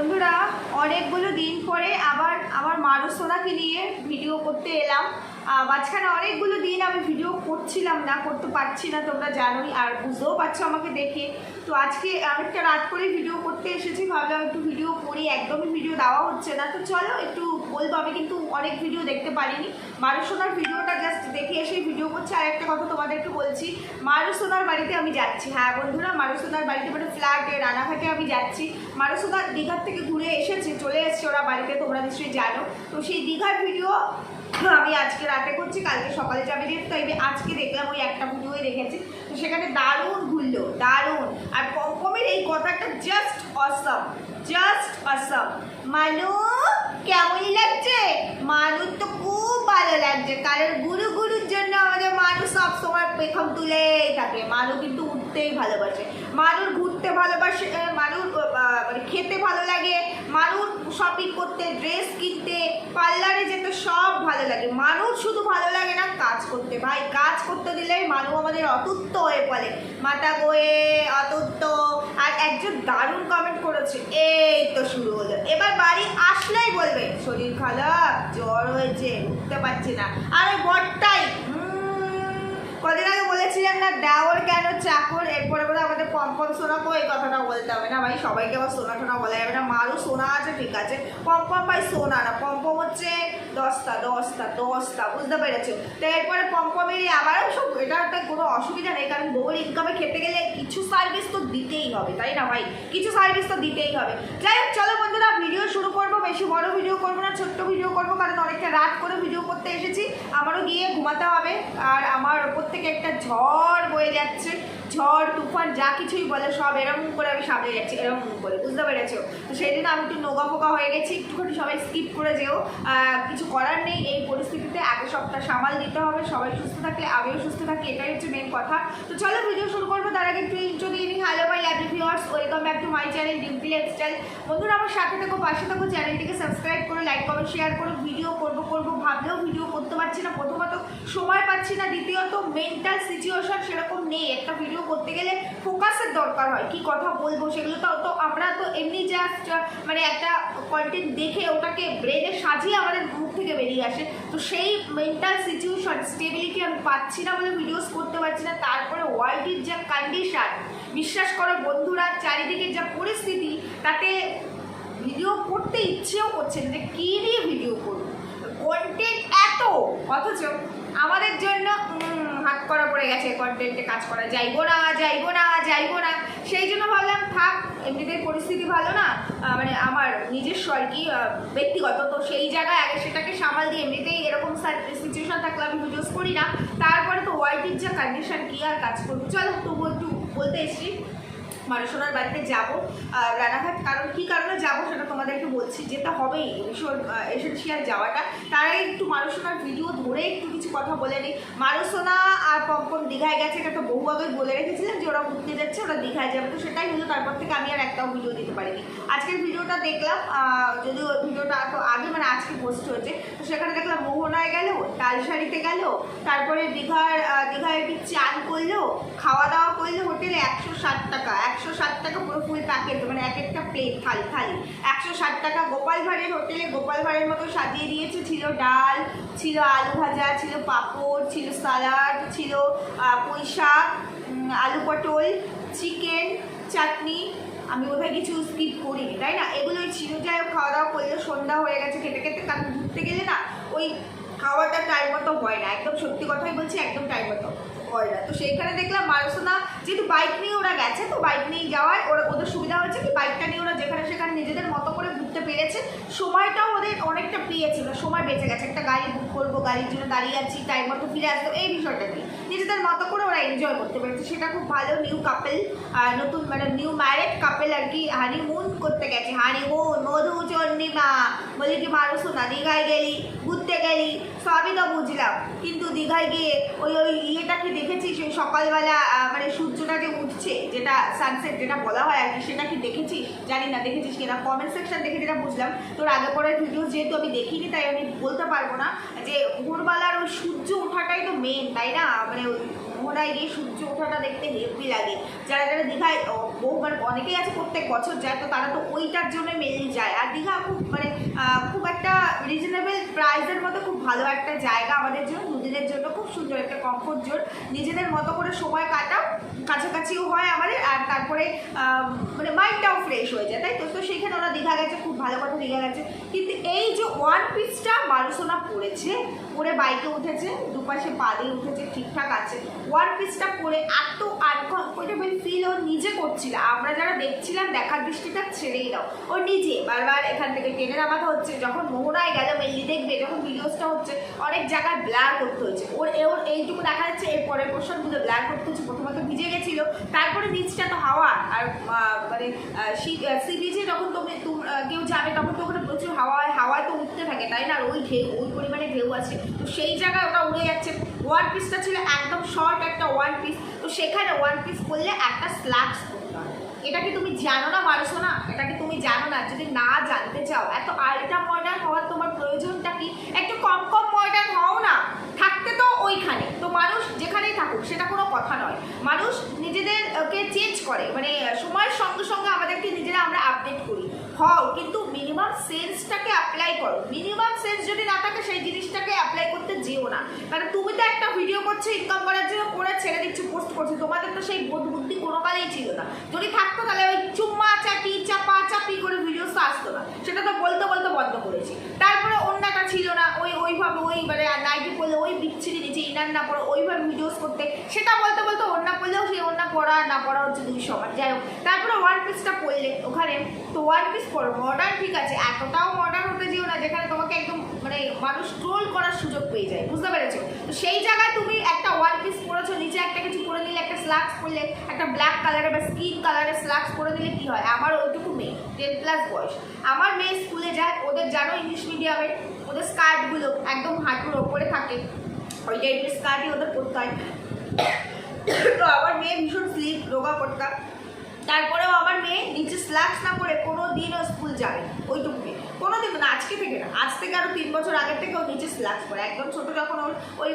বন্ধুরা, অনেকগুলো দিন পরে আবার আমার মারুসোনাকে নিয়ে ভিডিও করতে এলাম। মাঝখানে অনেকগুলো দিন আমি ভিডিও করছিলাম না, করতে পারছি না, তোমরা জানোই, আর বুঝতেও পারছ আমাকে দেখে। তো আজকে অনেকটা রাত করে ভিডিও করতে এসেছি, ভাবলাম একটু ভিডিও করি, একদমই ভিডিও দেওয়া হচ্ছে না। তো চলো একটু বলব, আমি কিন্তু অনেক ভিডিও দেখতে পারিনি। মারুসোনার ভিডিওটা জাস্ট দেখে এসে ভিডিও করছি। আর একটা কথা তোমাদেরকে বলছি, মারুসোনার বাড়িতে আমি যাচ্ছি। হ্যাঁ বন্ধুরা, মারুসোনার বাড়িতে মানে ফ্ল্যাটে রানাঘাটে আমি যাচ্ছি। মারুসোনার দীঘার থেকে ঘুরে এসেছে, চলে এসছে ওরা বাড়িতে, তোমরা নিশ্চয়ই জানো। তো সেই দীঘার ভিডিও আমি আজকে রাতে করছি, কালকে সকালে যাবে যেহেতু, তাই আজকে দেখলাম, ওই একটা ভিডিওই দেখেছি। তো সেখানে দারুণ ঘুরলো, দারুণ। আর পমপমের এই কথাটা জাস্ট অসম জাস্ট অসম মানু কেমন লাগছে? মানুষ তো খুব ভালো লাগছে, কারণ গুরু গুরুর জন্য আমাদের মানুষ সবসময় পেখম তুলেই থাকে। মানু কিন্তু উঠতেই ভালোবাসে। মানুষ ঘুরতে ভালোবাসে মানুষ মানে খেতে ভালো লাগে। মানুষ শপিং করতে ড্রেস কিনতে পার্লারে যেতে সব ভালো লাগে। মানুষ শুধু ভালো লাগে না, কাজ করতে। ভাই, কাজ করতে দিলে মানুষ আমাদের অতুত্ব হয়ে পড়ে। মাথা গোয়ে অতুত্ব আর একজন দারুণ কমেন্ট করেছে, এই তো শুরু হলো। এবার বাড়ি আসলেই বলবে, শরীর খারাপ, জ্বর হয়েছে, উঠতে পারছি না। আর ওই বরটাই কদিন আগে বলেছিলাম না দেওয়ার কেন চাকর? এরপরে বলে আমাদের পম্পম সোনাকেও এই কথাটা বলতে হবে না ভাই, সবাইকে আবার সোনা টোনা বলা যাবে না মারও সোনা আছে, ঠিক আছে। পম্পম ভাই সোনা না, পম্পম হচ্ছে দশটা দশটা দশটা, বুঝতে পেরেছ? তো এরপরে পম্পমেরই আবারও সব, এটা একটা কোনো অসুবিধা নেই, কারণ বউর ইনকামে খেতে গেলে কিছু সার্ভিস তো দিতেই হবে, তাই না ভাই? কিছু সার্ভিস তো দিতেই হবে। যাই হোক, চলো বন্ধুরা ভিডিও শুরু করব, বেশি বড় ভিডিও করব না, ছোট্ট ভিডিও করব, কারণ অনেকটা রাত করে ভিডিও করতে এসেছি। আমারও গিয়ে ঘুমাতে হবে, আর আমার থেকে একটা ঝড় বয়ে যাচ্ছে। ঝড়, তুফান, যা কিছুই বলে সব এরকম করে আমি সামনে যাচ্ছি, এরকম করে, বুঝতে পেরেছ? তো সেই জন্য আমি একটু নোগা ফোকা হয়ে গেছি, একটুখানি সবাই স্কিপ করে যেও। কিছু করার নেই, এই পরিস্থিতিতে আগে সপ্তাহ সামাল দিতে হবে, সবাই সুস্থ থাকলে আমিও সুস্থ থাকি, এটাই হচ্ছে মেন কথা। তো চলো ভিডিও শুরু করব, তার আগে একটু ইন্ট্রো দিয়ে নিই। Hello my love viewers welcome back to my channel Dimpi lifestyle বন্ধুরা, আমার সাথে থাকো, পাশে থাকো চ্যানেলটিকে সাবস্ক্রাইব করো লাইক কমেন্ট শেয়ার করো। ভিডিও করব করব, ভাবলেও ভিডিও করতে পারছি না। প্রথমত, সময় পাচ্ছি না, দ্বিতীয়ত মেন্টাল সিচুয়েশন সেরকম নেই। একটা ভিডিও করতে গেলে ফোকাসের দরকার হয়। কি কথা বলব? সেগুলো তো তো আমরা তো এমনি জাস্ট মানে একটা কন্টেন্ট দেখে ওটাকে ব্রেনে সাজিয়ে আমাদের মুখ থেকে বেরিয়ে আসে। তো সেই মেন্টাল সিচুয়েশন স্টেবিলিটি আমি পাচ্ছি না বলে ভিডিওস করতে পারছি না। তারপরে ওয়ার্ল্ডের যা কন্ডিশন বিশ্বাস করো বন্ধুরা, চারিদিকে যা পরিস্থিতি, তাতে ভিডিও করতে ইচ্ছেও করছে না যে কী নিয়ে ভিডিও করব? কন্টেন্ট এত, অথচ আমাদের জন্য হাত করা পড়ে গেছে কন্টেন্টে কাজ করা। যাইবো না যাইবো না যাইবো না। সেই জন্য ভাবলাম, থাক এমনিতে পরিস্থিতি ভালো না। মানে আমার নিজস্ব আর কি ব্যক্তিগত। তো সেই জায়গায় আগে সেটাকে সামাল দিয়ে এমনিতেই এরকম সিচুয়েশন থাকলে আমি ভিডিওস করি না। তারপরে তো ওয়ার্ল্ডের যা কন্ডিশন কী আর কাজ করব? চলো তবু একটু বলতে এসছি। মানুষনার বাড়িতে যাব রানাঘাট। কারণ কী কারণে যাব সেটা তোমাদেরকে বলছি যেতে হবেই ভীষণ এসেন্সিয়াল যাওয়াটা। তার আগে একটু মানুষনার ভিডিও ধরে একটু কিছু কথা বলে নিই। মানুষনা আর পম্পম দীঘায় গেছে এটা তো বহু আগে বলে রেখেছিলাম যে ওরা ঘুরতে যাচ্ছে ওরা দীঘায় যাবে। তো সেটাই হলো তারপর থেকে আমি আর একটাও ভিডিও দিতে পারিনি। আজকের ভিডিওটা দেখলাম আহ, যদিও ভিডিওটা তো আগে মানে আজকে পোস্ট হয়েছে। তো সেখানে দেখলাম মোহনায় গেল তালশাড়িতে গেল তারপরে দীঘার দীঘায় একটু চান করল খাওয়া দাওয়া করলে হোটেলে একশো ষাট টাকা একশো ষাট টাকা পুরো ফুল প্যাকেট মানে এক একটা প্লেট থালি থালি। একশো ষাট টাকা গোপাল ভাঁড়ের হোটেলে গোপাল ভাঁড়ের মতো সাজিয়ে দিয়েছে। ছিল ডাল, ছিল আলু ভাজা, ছিল পাঁপড়, ছিল সালাড, ছিল পুঁই শাক আলু পটল, চিকেন, চাটনি। আমি বোধহয় কিছু স্কিপ করিনি, তাই না? এগুলোই ছিল। যাই হোক খাওয়া দাওয়া করলে সন্ধ্যা হয়ে গেছে খেতে খেতে, কারণ ঘুরতে গেলে না, ওই খাওয়াটা টাইম মতো হয় না। একদম সত্যি কথাই বলছি, একদম টাইম মতো। না তো সেইখানে দেখলাম মারসোনা যেহেতু বাইক নিয়ে ওরা গেছে, তো বাইক নিয়ে যাওয়ায় ওরা ওদের সুবিধা হয়েছে কি বাইকটা নিয়ে ওরা যেখানে সেখানে নিজেদের মতো করে ঘুরতে পেরেছে। সময়টাও ওদের অনেকটা পেয়েছিল সময় বেঁচে গেছে। একটা গাড়ি বুক করব, গাড়ির জন্য দাঁড়িয়ে আছি টাইম মতো ফিরে আসব, এই বিষয়টা নিয়ে। নিজেদের মতো করে ওরা এনজয় করতে পেরেছে। সেটা খুব ভালো নিউ কাপেল নতুন মানে নিউ ম্যারেড কাপেল আর কি হানিমুন করতে গেছে। হানিমুন মধু চন্ডিমা বলি কি না দীঘায় গেলি, ঘুরতে গেলি। বুঝলাম। কিন্তু দীঘায় গিয়ে ওই ওই ইয়েটাকে দেখেছিস? ওই সকালবেলা মানে সূর্যটা যে উঠছে, যেটা সানসেট যেটা বলা হয় আর কি, সেটা কি দেখেছিস? জানি না, দেখেছিস কিনা? কমেন্ট সেকশন দেখে যেটা বুঝলাম। তোর আগে পরের ভিডিও যেহেতু আমি দেখিনি, তাই আমি বলতে পারব না যে ভোরবেলার ওই সূর্য ওঠাটাই তো মেন তাই না? মানে মোহনায় গিয়ে সূর্য ওঠাটা দেখতে হেভি লাগে। যারা যারা দীঘায় বহুবার অনেকেই আছে প্রত্যেক বছর যায়, তো তারা তো ওইটার জন্য মেনলি যায়। আর দীঘা খুব মানে খুব একটা রিজনেবল প্রাইসের মতো খুব ভালো একটা জায়গা আমাদের জন্য দুদিনের জন্য খুব সুন্দর একটা কমফোর্ট জোন নিজেদের মতো করে সময় কাটাও, কাছাকাছিও হয় আমাদের, আর তারপরে মানে মাইন্ডটাও ফ্রেশ হয়ে যায়, তাই তো? তো সেইখানে ওরা দীঘা গেছে, খুব ভালো কথা, দীঘা গেছে। কিন্তু এই যে ওয়ান পিসটা মারুসোনা পরেছে পরে বাইকে উঠেছে, দুপাশে পা দিয়ে উঠেছে, ঠিকঠাক আছে। ওয়ান পিসটা পরে এত আনকমফোর্টেবল ফিল ও নিজে করছিল। আমরা যারা দেখছিলাম, দেখার দৃষ্টিটা ছেড়েই দাও। ও নিজে বারবার এখান থেকে টেনে নামাতে হচ্ছে, যখন মোহনায় গেল মেনলি দেখবে, যখন ভিডিওসটা হচ্ছে, অনেক জায়গায় ব্লার করতে হচ্ছে। ওর ওর এইটুকু দেখা যাচ্ছে, এর পরের পোর্শনগুলো ব্লার করতে হচ্ছে, প্রথমত ভিজে গেছিল, তারপরে নিচটা তো হাওয়া, আর মানে সি বিচে যখন তুমি কেউ যাবে, তখন তো ওখানে প্রচুর হাওয়া হাওয়ায় তো উঠতে থাকে, তাই না? আর ওই ঢেউ, ওই পরিমাণে ঢেউ আছে। তো সেই জায়গায় ওটা উড়ে যাচ্ছে। ওয়ান পিসটা ছিল একদম শর্ট একটা ওয়ান পিস তো সেখানে ওয়ান পিস করলে একটা স্ল্যাক্স হয়। এটা কি তুমি জানো না মারছো না? এটা কি তুমি জানো না? যদি না জানতে চাও, এত আলটা মডার্ন হওয়ার তোমার প্রয়োজনটা কি? একটু কম কম মডার্ন হও না। থাকতে তো ওইখানে। তো মানুষ যেখানেই থাকুক, সেটা কোনো কথা নয়। মানুষ নিজেদেরকে চেঞ্জ করে। মানে সময়ের সঙ্গে সঙ্গে আমাদেরকে নিজেরা আমরা আপডেট করি। হও, কিন্তু মিনিমাম সেন্সটাকে অ্যাপ্লাই করো। মিনিমাম সেন্স যদি না থাকে, সেই জিনিসটাকে অ্যাপ্লাই করতে যেও না। কারণ তুমি তো একটা ভিডিও করছ ইনকাম করার জন্য করে ছেড়ে দিচ্ছ পোস্ট করছ। তোমাদের তো সেই বোধ বুদ্ধি কোনো কালেই ছিল না। যদি থাকতো তাহলে ওই চুম্মা চাপি চাপা চাপি করে ভিডিওস তো আসতো না। সেটা তো বলতে বলতে বন্ধ করেছি। তারপরে অন্যটা ছিল না, ওই ওইভাবে ওই মানে নাইটি পরলে ওই বিচ্ছিরি নিচে ইনার না পড়ে, ওইভাবে ভিডিওস করতে। সেটা বলতে বলতে অন্য পড়লেও সেই অন্য পড়া না পড়া হচ্ছে দুই সমান। যাই হোক, তারপরে ওয়ান পিসটা পরলে ওখানে। তো ওয়ান পিস পরো মডার্ন ঠিক আছে, এতটাও মডার্ন হতে যেও না যেখানে তোমাকে একদম মানে মানুষ ট্রোল করার সুযোগ পেয়ে যায়। বুঝতে পেরেছ? তো সেই জায়গায় তুমি একটা ওয়ান পিস পরেছো নিচে একটা কিছু পরে নিলে, একটা স্লাক্স পরলে, একটা ব্ল্যাক কালারের বা স্কিন কালারের স্লাক্স পরে দিলে কি হয়? আমার ওইটুকু মেয়ে টেন প্লাস বয়স। আমার মেয়ে স্কুলে যায়, ওদের জানো ইংলিশ মিডিয়ামে ওদের স্কার্টগুলো একদম হাঁটুর ওপরে থাকে। ওই টাইপের স্কার্টই ওদের পরতে হয়। তো আমার মেয়ে ভীষণ স্লিপ রোগা করতাম তারপরেও আমার মেয়ে নিচে স্ল্যাক্স না পরে কোনো দিনও স্কুল যাবে ওইটুকু মেয়ে। কোনো দিন না, আজকে থেকে না, আজ থেকে আরও তিন বছর আগের থেকে ও নিচে স্ল্যাক্স পরে একদম ছোটো যখন ওর ওই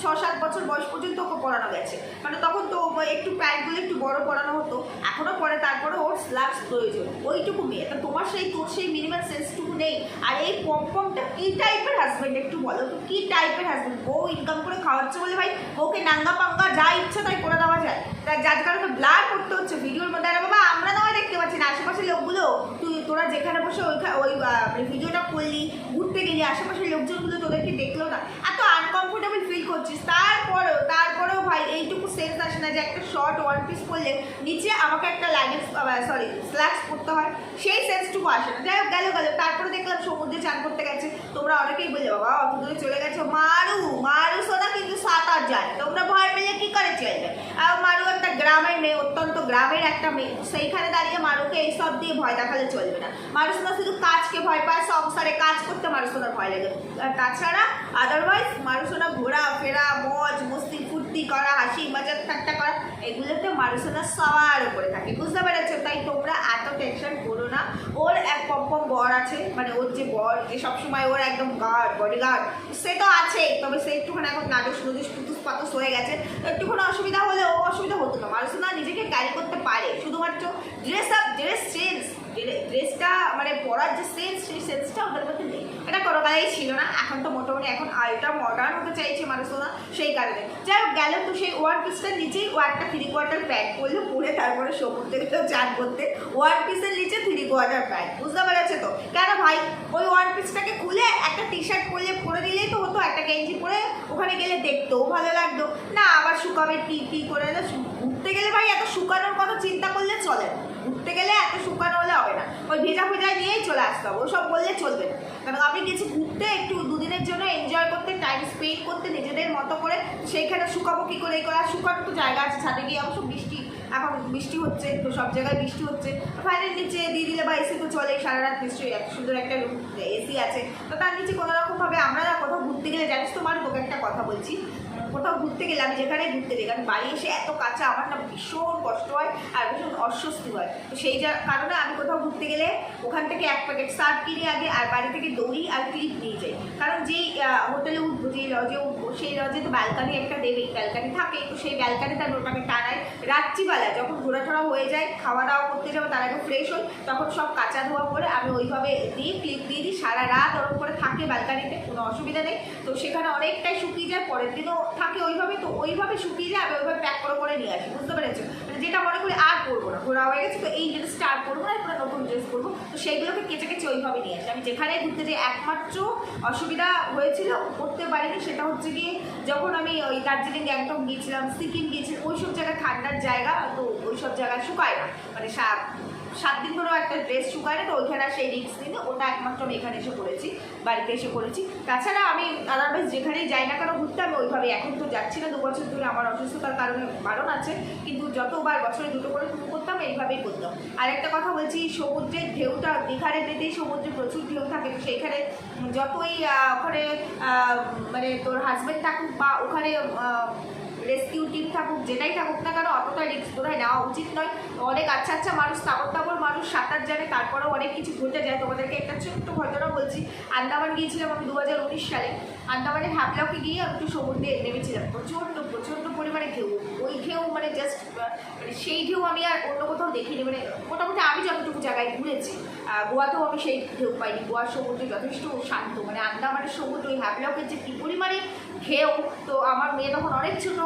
ছ সাত বছর বয়স পর্যন্ত ওকে পড়ানো গেছে। মানে তখন তো একটু প্যান্টগুলো একটু বড় পড়ানো হতো এখনও পরে তারপরে ওর স্ল্যাক্স প্রয়োজন। ওইটুকু মেয়ে, তা তোমার সেই, তোর সেই মিনিমাম সেন্সটুকু নেই। আর এই পম্পমটা কী টাইপের হাজব্যান্ড একটু বলো তো, কী টাইপের হাজব্যান্ড বউ ইনকাম করে খাওয়াচ্ছে বলে ভাই, বউকে নাঙ্গা পাঙ্গা যা ইচ্ছা তাই করে দেওয়া যায়। তার যার কারণে ব্লার করতে হচ্ছে, ভিডিওর মধ্যে, আরে বাবা, আমরা নয় দেখতে পাচ্ছি না, আশেপাশের লোকগুলো। তুই তোরা যেখানে বসে ওইখানে ওই মানে ভিডিওটা করলি, ঘুরতে গেলি, আশেপাশের লোকজনগুলো তোদেরকে দেখল না, এত আনকমফোর্টেবল ফিল করছিস। তারপরেও তারপরেও ভাই, এইটুকু সেন্স আসে না যে একটা শর্ট ওয়ান পিস পরলে নিচে আমাকে একটা লাগেজ সরি স্ল্যাক্স পরতে হয়। সেই সেন্সটুকু আসে না। যাই হোক, গেল গেল। তারপরে দেখলাম সমুদ্রে চান করতে গেছে। তোমরা অনেকেই বললে, বাবা, অত দূরে চলে গেছো? মারু মারু, সোনা কিন্তু সাঁতার যায় তোমরা ভয় পেলে কী করে চলবে? আর একটা গ্রামের মেয়ে, অত্যন্ত গ্রামের একটা মেয়ে। সেইখানে দাঁড়িয়ে মারুকে এইসব দিয়ে ভয় দেখালে চলবে না। মানুষ না শুধু কাজকে ভয় পায়, সংসারে কাজ করতে মানুষ ভয় লাগে। তাছাড়া আদারওয়াইজ মানুষ সোনা ঘোরা, ফেরা, মজ, মস্তি ফুর্তি করা, হাসি মজাক ঠাট্টা করা, এগুলোতে মানুষেরা সবার উপরে থাকে। বুঝতে পেরেছ? তাই তোমরা এত টেনশন করো না। ওর এক পম্পম বর আছে মানে ওর যে বর যে সবসময় ওর একদম গার্ড বডি গার্ড সে তো আছে তবে সে একটুখানি এখন নাটক নুদুস পুতুস পাতুস হয়ে গেছে। একটুখানি অসুবিধা হলে ও অসুবিধা হতো না। মানুষ না নিজেকে ক্যারি করতে পারে। শুধুমাত্র ড্রেস আপ ড্রেস চেঞ্জ ড্রেসটা মানে পরার যে সেন্স সেই সেন্সটা ওদের মধ্যে নেই। এটা কোনো কালেই ছিল না। এখন তো মোটামুটি এখন আলট্রা মডার্ন হতে চাইছে মানুষ না সেই কারণে। যাই হোক, গেল তো সেই ওয়ান পিসটার নিচেই ও একটা থ্রি কোয়ার্টার প্যাক করল, পরে তারপরে সমুদ্রে গেলেও চান করতে। ওয়ান পিসের নিচে থ্রি কোয়ার্টার প্যাক বুঝতে পেরেছে তো? কেন ভাই? ওই ওয়ান পিসটাকে খুলে একটা টি শার্ট পরলে, পরে দিলেই তো হতো, একটা গেঞ্জি পরে ওখানে গেলে দেখতেও ভালো লাগতো। না, আবার শুকাবে টি টি করে না ঘুরতে গেলে ভাই এত শুকানোর কথা চিন্তা করলে চলে না। ঘুরতে গেলে এত শুকানো হলে হবে না। ওই ভেজা ভেজা নিয়েই চলে আসতে হবে, ওসব বললে চলবে না। কারণ আপনি গেছি ঘুরতে একটু দুদিনের জন্য এনজয় করতে টাইম স্পেন্ড করতে নিজেদের মতো করে, সেইখানে শুকাবো কী করে? এই আর শুকানোর তো জায়গা আছে, ছাদে গিয়ে অবশ্য বৃষ্টি, এখন বৃষ্টি হচ্ছে তো সব জায়গায় বৃষ্টি হচ্ছে। ফ্যানের নিচে দিয়ে দিলে বা এসি তো চলে সারা রাত নিশ্চয়ই এত সুন্দর একটা রুম এসি আছে। তো তার নিচে কোনো রকমভাবে আমরা কোথাও ঘুরতে গেলে, জানিস তোমার তোকে একটা কথা বলছি। কোথাও ঘুরতে গেলে, আমি যেখানে ঘুরতে যাই, কারণ বাড়ি এসে এত কাঁচা আমার না ভীষণ কষ্ট হয় আর ভীষণ অস্বস্তি হয়। তো সেই কারণে আমি কোথাও ঘুরতে গেলে ওখান থেকে এক প্যাকেট সার্ফ কিনে আগে আর বাড়ি থেকে দড়ি আর ক্লিপ নিয়ে যাই। কারণ যেই হোটেলে উঠবো, যেই লজে উঠবো, সেই লজে তো ব্যালকানি একটা দেবেই, ব্যালকানি থাকে, তো সেই ব্যালকানি তার ওটাকে টানায় রাত্রিবেলা যখন ঘোরাটোরা হয়ে যায় খাওয়া দাওয়া করতে যাব, তার আগে ফ্রেশ হই, তখন সব কাঁচা ধোয়া করে আমি ওইভাবে দিই ক্লিপ দিয়ে দিই, সারা রাত ওরকম করে থাকে ব্যালকানিতে, কোনো অসুবিধা নেই। তো সেখানে অনেকটাই শুকিয়ে যায়, পরের দিনও থাকে ওইভাবে তো ওইভাবে শুকিয়ে আমি ওইভাবে প্যাক করে করে নিয়ে আসি, বুঝতে পেরেছ? মানে যেটা মনে করি আর করব না, ঘোরা হয়ে গেছে, তো এই ড্রেসটা আর করব না, এরপরে নতুন ড্রেস করব তো সেইগুলোকে কেচে কেচে ওইভাবে নিয়ে আসি। আমি যেখানে ঘুরতে যাই, একমাত্র অসুবিধা হয়েছিল, করতে পারিনি, সেটা হচ্ছে গিয়ে যখন আমি ওই দার্জিলিং, গ্যাংটক গিয়েছিলাম, সিকিম গিয়েছিলাম ওই সব জায়গায় ঠান্ডার জায়গা, তো ওই সব জায়গায় শুকায় না মানে সাত দিন ধরেও একটা ড্রেস শুকায় তো ওইখানে সেই রিক্স নিয়ে ওটা একমাত্র আমি এখানে এসে করেছি, বাড়িতে এসে করেছি। তাছাড়া আমি আদারওয়াইজ যেখানেই যাই না কেন, ঘুরতে আমি ওইভাবে এখন তো যাচ্ছি না, দু বছর ধরে আমার অসুস্থতার কারণে বারণ আছে, কিন্তু যতবার বছরে দুটো করে শুরু করতাম, এইভাবেই করতাম। আর একটা কথা বলছি, সমুদ্রের ঢেউটা দীঘার এমনিতেই সমুদ্রে প্রচুর ঢেউ থাকে, তো সেইখানে যতই ওখানে মানে তোর হাজব্যান্ড থাকুক বা ওখানে রেস্কিউ টিম থাকুক, যেটাই থাকুক না কেন অতটা রিস্ক বোধহয় নেওয়া উচিত নয়। অনেক আচ্ছা আচ্ছা মানুষ তাবর তাবর মানুষ সাঁতার জানে, তারপরেও অনেক কিছু ঘটে যায়। তোমাদেরকে একটা ছোট্ট ঘটনা বলছি। আন্দামান গিয়েছিলাম আমি দু হাজার উনিশ সালে। আন্দামানের হ্যাপলকে গিয়ে আমি একটু সমুদ্রে নেমেছিলাম। প্রচণ্ড প্রচণ্ড পরিমাণে ঢেউ ওই ঢেউ মানে জাস্ট মানে সেই ঢেউ আমি আর অন্য কোথাও দেখিনি। মানে মোটামুটি আমি যতটুকু জায়গায় ঘুরেছি গোয়াতেও আমি সেই ঢেউ পাইনি। গোয়ার সমুদ্র যথেষ্ট শান্ত। মানে আন্দামানের সমুদ্র, ওই হ্যাপলকের যে কী পরিমাণে ঢেউ তো আমার মেয়ে তখন অনেক ছোটো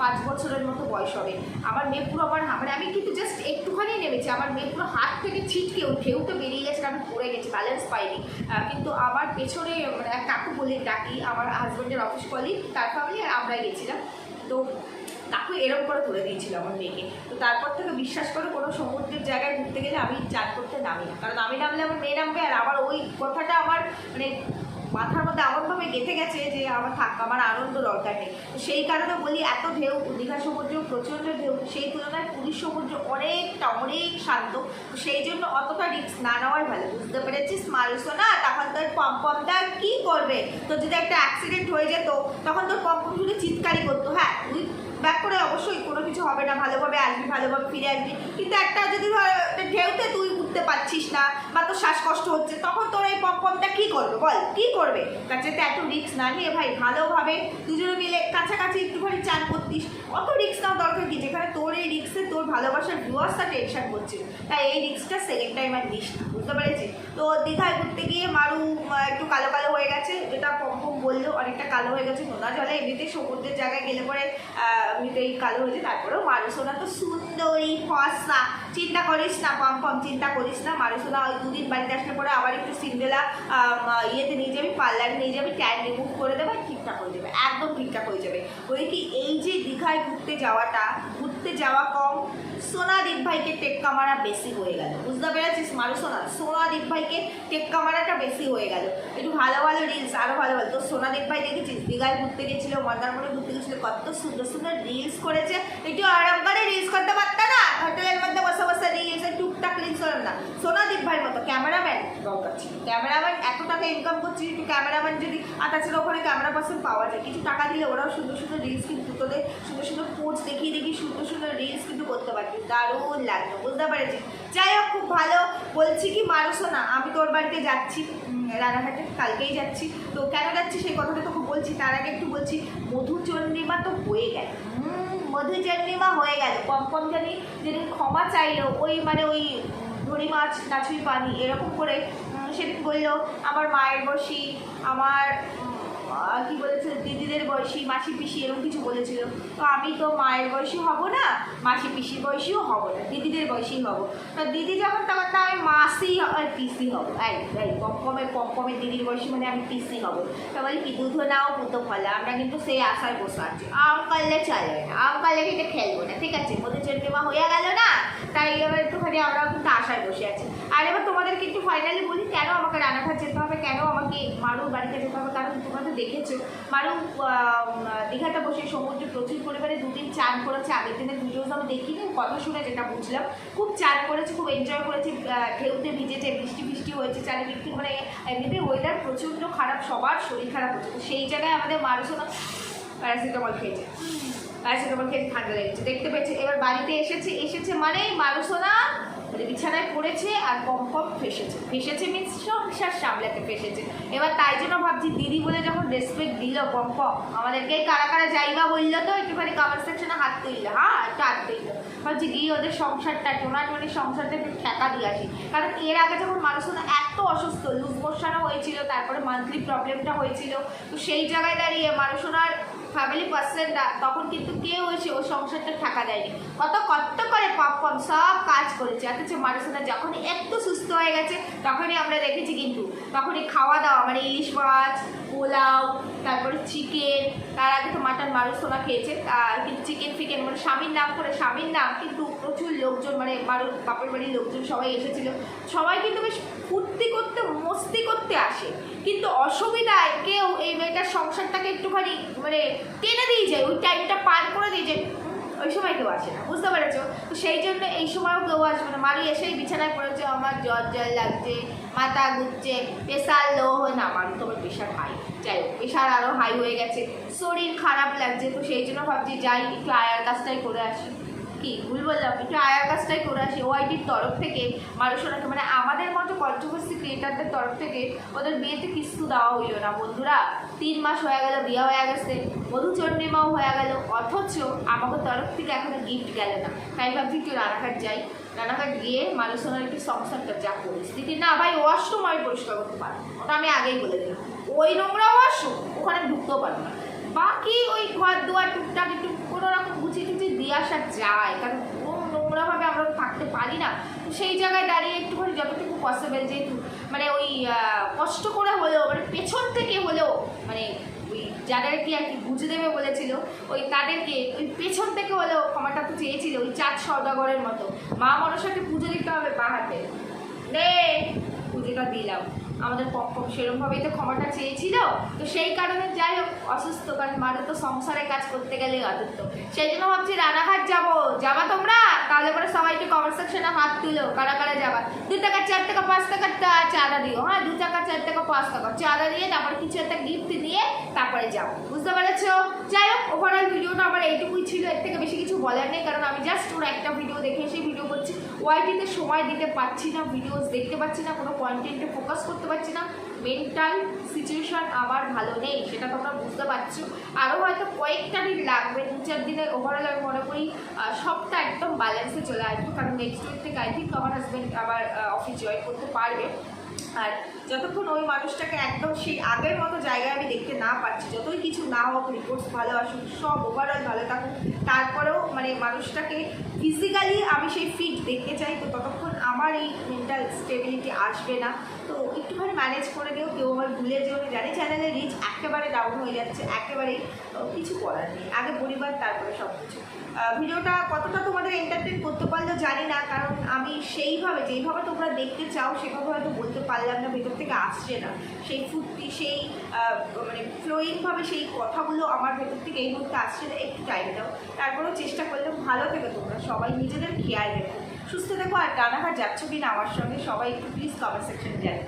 পাঁচ বছরের মতো বয়স হবে। আমার মেয়ে পুরো আমার মানে আমি কিন্তু জাস্ট একটুখানি নেমেছি। আমার মেয়ে পুরো হাত থেকে ছিটকে ওই ঢেউতে বেরিয়ে গেছে আমি পড়ে গেছি ব্যালেন্স পাইনি কিন্তু আমার পেছনে মানে এক কাকু বলে ডাকি আমার হাজব্যান্ডের অফিস কলিগ তার ফ্যামিলি আর আমরাই গেছিলাম। তো কাকু এরকম করে তুলে দিয়েছিল আমার মেয়েকে। তো তারপর থেকে বিশ্বাস করে, কোনো সমুদ্রের জায়গায় ঘুরতে গেলে আমি চান করতে নামি না। কারণ আমি নামলে আমার মেয়ে নামবে, আর আমার ওই কথাটা আমার মানে মাথার মধ্যে এমনভাবে গেঁথে গেছে যে আমার থাক আমার আনন্দ দরকার নেই। তো সেই কারণে বলি এত ঢেউ, দীঘা সমুদ্র, প্রচণ্ড ঢেউ, সেই তুলনায় পুরীর সমুদ্র অনেকটা, অনেক শান্ত। সেই জন্য অতটা রিস্ক না নেওয়াই ভালো। বুঝতে পেরেছিস? মারুসো না, তখন তোর পম্পমটা কি করবে? তো যদি একটা অ্যাক্সিডেন্ট হয়ে যেত, তখন তোর পম্পম শুধু চিৎকারই করতো। হ্যাঁ তুই ব্যাক করে অবশ্যই কোনো কিছু হবে না। ভালোভাবে আসবি, ভালোভাবে ফিরে আসবি। কিন্তু একটা যদি ঢেউতে তুই উঠতে পারছিস না, বা তোর শ্বাসকষ্ট হচ্ছে, তখন তোর এই পম্পমটা কী করবে? বল, কী করবে? তার চেয়ে এত রিক্স না নিয়ে ভাই ভালোভাবে দুজনে মিলে কাছাকাছি একটুখানি চান করতিস। অত রিস্ক নাও দরকার কি? যেখানে তোর এই রিক্সে তোর ভালোবাসার ভিউয়ার্সটা টেনশন করছিল। তাই এই রিক্সটা সেকেন্ড টাইম আর নিস না, বুঝতে পেরেছি তো দীঘায় ঘুরতে গিয়ে মারু একটু কালো কালো হয়ে গেছে, যেটা পম্পম বলল, অনেকটা কালো হয়ে গেছে, নোনা জলে এমনিতে সমুদ্রের জায়গায় গেলে পরে এমনিতেই কালো হয়েছে, তারপরেও মারুসোনা তো সুন্দরী ফসা চিন্তা করিস না পম পম চিন্তা করিস না মারুসোনা ওই দুদিন বাড়িতে আসলে পরে আবার একটু সিন্ডেলা ইয়েতে নিয়ে যাবি, পার্লারে নিয়ে যাবি ট্যান রিমুভ করে দেবে ঠিকঠাক হয়ে যাবে, একদম ঠিকঠাক হয়ে যাবে। ওই কি, এই যে দীঘায় ঘুরতে যাওয়াটা, ঘুরতে যাওয়া কম সোনাদীপ ভাইকে টেক্কা মারা বেশি হয়ে গেল, বুঝতে পেরেছিস? মারু সোনা সোনাদীপ ভাইকে টেক্কা মারাটা বেশি হয়ে গেল। একটু ভালো ভালো রিলস আরও ভালো ভালো। তো সোনাদীপ ভাই দেখেছিস? দীঘায় ঘুরতে গেছিল, মন্দারমণি ঘুরতে গেছিল, কত সুন্দর সুন্দর রিলস করেছে একটু আরাম করে রিলস করতে পারত না হোটেলের মধ্যে বসে বসে রিলস টুকটাক রিলস করেন না সোনাদীপ ভাইয়ের মতো ক্যামেরাম্যান দরকার ক্যামেরাম্যান এত টাকা ইনকাম করছি একটু ক্যামেরাম্যান যদি আর তাছাড়া ওখানে ক্যামেরা পার্সন পাওয়া যায়। কিছু টাকা দিলে ওরাও সুন্দর সুন্দর রিলস কিন্তু তোদের, সুন্দর সুন্দর পোজ দেখিয়ে দেখিয়ে সুন্দর সুন্দর রিলস কিন্তু করতে পারবি। দারুণ লাগতো বুঝতে পেরেছি। যাই হোক, খুব ভালো। বলছি কি মানুষও না, আমি তোর বাড়িতে যাচ্ছি। রানাঘাটে কালকেই যাচ্ছি। তো কেন যাচ্ছি সেই কথাটা তোকে বলছি। তার আগে একটু বলছি, মধুচন্দ্রিমা তো হয়ে গেল। মধুচন্দ্রিমা হয়ে গেল। কম কম জানি যেদিন ক্ষমা চাইলো, ওই মানে ওই ধরি মাছ নাচুই পানি এরকম করে সেদিন বলল আমার মায়ের বসি আমার কি বলেছে দিদিদের বয়সী মাসি পিসি এরকম কিছু বলেছিল। তো আমি তো মায়ের বয়সী হব না, মাসি পিসির বয়সীও হব না, দিদিদের বয়সী হব। তো দিদি যখন তখন তো আমি মাসি পিসি হব। এই এই পমপমে পমপমের দিদির বয়সী মানে আমি পিসি হব। তো বলি, কি দুধ নাও পুতো ফলে। আমরা কিন্তু সেই আশায় বসে আছি। আম কাললে চলবে না, আম কাললে কিন্তু খেলব না, ঠিক আছে? মধ্যে চন্দ্রিমা হয়ে গেল না, তাই এবার একটুখানি আমরাও কিন্তু আশায় বসে আছি। আর এবার তোমাদেরকে একটু ফাইনালি বলি, কেন আমাকে রানাঘাট যেতে হবে? কেন আমাকে মারুর বাড়িতে যেতে হবে? কারণ তোমাদের দেখেছ। আহ, দীঘাতে বসে সমুদ্রে প্রচুর পরিমাণে দুদিন চান করেছে। আগের দিনের ভিডিওস আমি দেখিনি কথা শুনে যেটা বুঝলাম। খুব চান করেছে খুব এনজয় করেছে ঢেউতে ভিজেছে বৃষ্টি বৃষ্টি হয়েছে চারিদিক মানে এমনিতে ওয়েদার প্রচণ্ড খারাপ সবার শরীর খারাপ হচ্ছে। সেই জায়গায় আমাদের মারুসোনা প্যারাসিটামল খেয়েছে। প্যারাসিটামল খেয়ে ঠান্ডা লেগেছে। দেখতে পেয়েছে। এবার বাড়িতে এসেছে এসেছে মানে মারুসোনা মানে বিছানায় পড়েছে আর কম কম ফেসেছে। ফেসেছে মিন্স সংসার সামলাতে ফেসেছে। এবার তাই জন্য ভাবছি দিদি বলে যখন রেসপেক্ট দিল কম কম আমাদেরকে কারা কারা যাইবা বলল তো, একটুখানি কমেন্ট সেকশনে হাত তুললো। হ্যাঁ একটু হাত তুললো। ভাবছি গিয়ে ওদের সংসারটা, টোনাটোনি সংসারটা একটু ঠেকা দিয়ে আসি। কারণ এর আগে যখন মানুষ এত অসুস্থ লুজ মোশনও হয়েছিল, তারপরে মান্থলি প্রবলেমটা হয়েছিল, তো সেই জায়গায় দাঁড়িয়ে মানুষনার ফ্যামিলি পার্সনরা তখন কিন্তু কেউ এসে ওই সংসারটা থাকা দেয়নি। কত কত করে পপকর্ন সব কাজ করেছে। অথচ মানুষেরা যখনই একটু সুস্থ হয়ে গেছে, তখনই আমরা দেখেছি কিন্তু, তখনই খাওয়া দাওয়া মানে ইলিশ মাছ, পোলাও, তারপরে চিকেন তার আগে তো মাটন মারুসোনা খেয়েছে, আর কিন্তু চিকেন ফিকেন মানে স্বামীর নাম করে স্বামীর নাম, কিন্তু প্রচুর লোকজন মানে মারু বাপের বাড়ির লোকজন সবাই এসেছিল। সবাই কিন্তু বেশ ফুর্তি করতে, মস্তি করতে আসে। কিন্তু অসুবিধায় কেউ এই মেয়েটার সংসারটাকে একটুখানি মানে টেনে দিয়ে যায়, ওই টাইমটা পার করে দিয়ে যায়। ওই সময় কেউ আসে না, বুঝতে পেরেছ? তো সেই জন্য এই সময়ও কেউ আসবে না। মারি এসেই বিছানায় পড়েছে, আমার জ্বর জ্বর লাগছে, মাথা ঘুরছে প্রেশার লো হয়ে না আমার তোমার প্রেশার হাই যাই হোক প্রেশার আরও হাই হয়ে গেছে। শরীর খারাপ লাগছে, তো সেই জন্য ভাবছি যাই, একটু আয়ার কাজটাই করে আসি। কি ভুল বললাম? একটু আয়ার কাজটাই করে আসি। ওআইটির তরফ থেকে মানুষজনকে মানে আমাদের মতো কন্ট্রোভার্সি ক্রিয়েটারদের তরফ থেকে ওদের বিয়েতে কিছু দেওয়া হইল না। বন্ধুরা, তিন মাস হয়ে গেল, বিয়ে হয়ে গেছে, মধুচন্দ্রিমাও হয়ে গেল, অথচ আমাকে তরফ থেকে এখনও গিফট গেল না। তাই ভাবছি একটু রানাঘাট যাই। রানাঘাট গিয়ে মানুষজনের একটু সংসারটা যা পরিস্থিতি। না ভাই ওয়াশরুম আমি পরিষ্কার করতে পারব ওটা আমি আগেই বলে দিলাম। ওই নোংরা ওয়াশরুম ওখানে ঢুকতেও পারব না। বাকি ওই ঘর দুয়ার টুকটাক একটু কোনো রকম গুছিয়ে টুচিয়ে দিয়ে আসা যায়, কারণ কোনো নোংরাভাবে আমরা থাকতে পারি না। তো সেই জায়গায় দাঁড়িয়ে একটুখানি যতটুকু পসিবল যেহেতু মানে ওই কষ্ট করে হলেও মানে পেছন থেকে হলেও মানে ওই যাদেরকে আর কি বুঝে দেবে বলেছিল, ওই তাদেরকে, ওই পেছন থেকে হলেও ক্ষমাটা তো চেয়েছিল, ওই চাঁদ সওদাগরের মতো। মা মনসাকে পুজো দিতে হবে হাতে। নে, পুজোটা দিলাম। আমাদের পক্ষ সেরকমভাবেই তো ক্ষমাটা চেয়েছিল। তো সেই কারণে যাই হোক, অসুস্থ, কারণ মাঝে তো সংসারে কাজ করতে গেলে অসুস্থ। সেই জন্য ভাবছি রানাঘাট যাব। যাবা তোমরা? তাহলে পরে সবাইকে কমেন্ট সেকশনে হাত তুলো, কারা কারা যাবা? দু টাকা, চার টাকা, পাঁচ টাকা চাঁদা দিও হ্যাঁ? দু টাকা, চার টাকা, পাঁচ টাকা। চাঁদা দিয়ে তারপরে কিছু একটা গিফট দিয়ে তারপরে যাও। বুঝতে পেরেছ? যাই হোক ওভারঅল ভিডিওটা আমার এইটুকুই ছিল। এর থেকে বেশি কিছু বলার নেই, কারণ আমি জাস্ট ওর একটা ভিডিও দেখে এসে ভিডিও করছি। ওয়াইটিতে সময় দিতে পারছি না ভিডিওস দেখতে পাচ্ছি না, কোনো কন্টেন্টে ফোকাস করতে পারছি না। মেন্টাল সিচুয়েশন আমার ভালো নেই, সেটা তোমরা বুঝতে পারছ। আরও হয়তো কয়েকটা দিন লাগবে, দু চার দিনের ওভারঅল আমি মনে করি সবটা একদম ব্যালেন্সে চলে আসবে। কারণ নেক্সট উইক থেকে আই থিঙ্ক আমার হাজব্যান্ড আবার অফিস জয়েন করতে পারবে। আর যতক্ষণ ওই মানুষটাকে একদম সেই আগের মতো জায়গায় আমি দেখতে না পাচ্ছি যতই কিছু না হোক রিপোর্টস ভালো আসুক, সব ওভারঅল ভালো থাকুক, তারপরেও মানে মানুষটাকে ফিজিক্যালি আমি সেই ফিট দেখতে চাই, তো ততক্ষণ আমার এই মেন্টাল স্টেবিলিটি আসবে না। তো একটুখানি ম্যানেজ করে দিও, কেউ আমার ভুলে যেও। জানি চ্যানেলের রিচ একেবারে ডাউন হয়ে যাচ্ছে, একেবারেই কিছু করার নেই। আগে পরিবার, তারপরে সব কিছু ভিডিওটা কতটা তোমাদের এন্টারটেন করতে পারল জানি না, কারণ আমি সেইভাবে, যেইভাবে তোমরা দেখতে চাও, সেভাবে হয়তো বলতে পারলাম না ভেতর থেকে আসছে না। সেই ফুর্তি, সেই মানে ফ্লোয়িংভাবে সেই কথাগুলো আমার ভেতর থেকে এই মুহূর্তে আসছে না, একটু টাইম দাও। তারপরেও চেষ্টা করলে ভালো থেকে তোমরা, সবাই নিজেদের খেয়াল রেখো। সুস্থ দেখো আর ডানাঘাট যাচ্ছ কিনা আমার সঙ্গে, সবাই একটু প্লিজ কমেন্ট সেকশন জানি